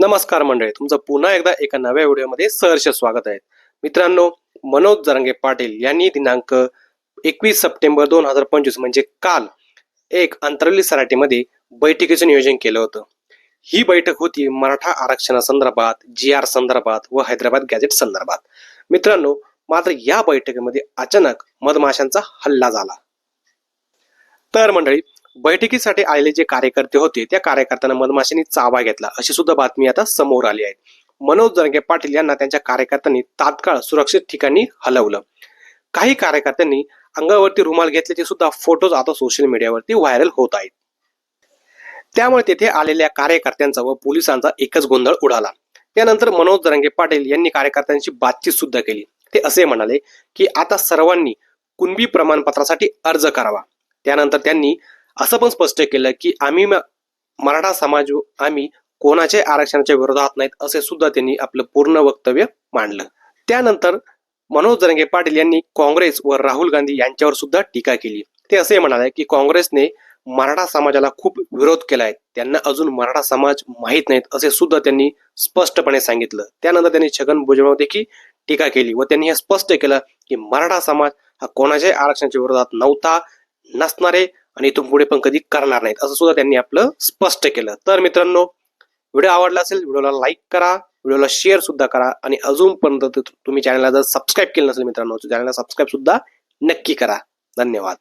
नमस्कार मंडळी तुमचं पुन्हा एकदा एका नव्या व्हिडिओमध्ये सहर्ष स्वागत आहे. मित्रांनो मनोज जरंगे पाटील यांनी दिनांक एकवीस सप्टेंबर दोन हजार पंचवीस म्हणजे काल एक अंतरवली सराटीमध्ये बैठकीचं नियोजन केलं होतं. ही बैठक होती मराठा आरक्षणासंदर्भात जी आर संदर्भात व हैदराबाद गॅजेट संदर्भात. मित्रांनो मात्र या बैठकीमध्ये अचानक मधमाशांचा हल्ला झाला. तर मंडळी बैठकीसाठी आलेले जे कार्यकर्ते होते त्या कार्यकर्त्यांना मधमाशांनी चावा घेतला. अशी सुद्धा बातमी आता समोर आली आहे. मनोज जरंगे पाटील यांना त्यांच्या कार्यकर्त्यांनी तात्काळ सुरक्षित ठिकाणी हलवलं. काही कार्यकर्त्यांनी अंगावरती रुमाल घेतल्याचे सुद्धा फोटोज आता सोशल मीडियावरती व्हायरल होत आहेत. त्यामुळे तेथे आलेल्या कार्यकर्त्यांचा व पोलिसांचा एकच गोंधळ उडाला. त्यानंतर मनोज जरंगे पाटील यांनी कार्यकर्त्यांशी बातचीत सुद्धा केली. ते असे म्हणाले की आता सर्वांनी कुणबी प्रमाणपत्रासाठी अर्ज करावा. त्यानंतर त्यांनी असं पण स्पष्ट केलं की आम्ही मराठा समाज आम्ही कोणाच्या आरक्षणाच्या विरोधात नाहीत असे सुद्धा त्यांनी आपलं पूर्ण वक्तव्य मांडलं. त्यानंतर मनोज जरंगे पाटील यांनी काँग्रेस व राहुल गांधी यांच्यावर सुद्धा टीका केली. ते असे म्हणाले की काँग्रेसने मराठा समाजाला खूप विरोध केलाय. त्यांना अजून मराठा समाज माहीत नाहीत असे सुद्धा त्यांनी स्पष्टपणे सांगितलं. त्यानंतर त्यांनी छगन भुजबळ देखील टीका केली व त्यांनी हे स्पष्ट केलं की मराठा समाज हा कोणाच्याही आरक्षणाच्या विरोधात नव्हता नसणारे आणि इथून पुढे पण कधी करणार नाहीत. असं सुद्धा त्यांनी आपलं स्पष्ट केलं. तर मित्रांनो व्हिडिओ आवडला असेल व्हिडिओला लाईक करा व्हिडिओला शेअर सुद्धा करा आणि अजूनपर्यंत तुम्ही चॅनलला जर सबस्क्राईब केलं नसेल मित्रांनो चॅनलला सबस्क्राईब सुद्धा नक्की करा. धन्यवाद.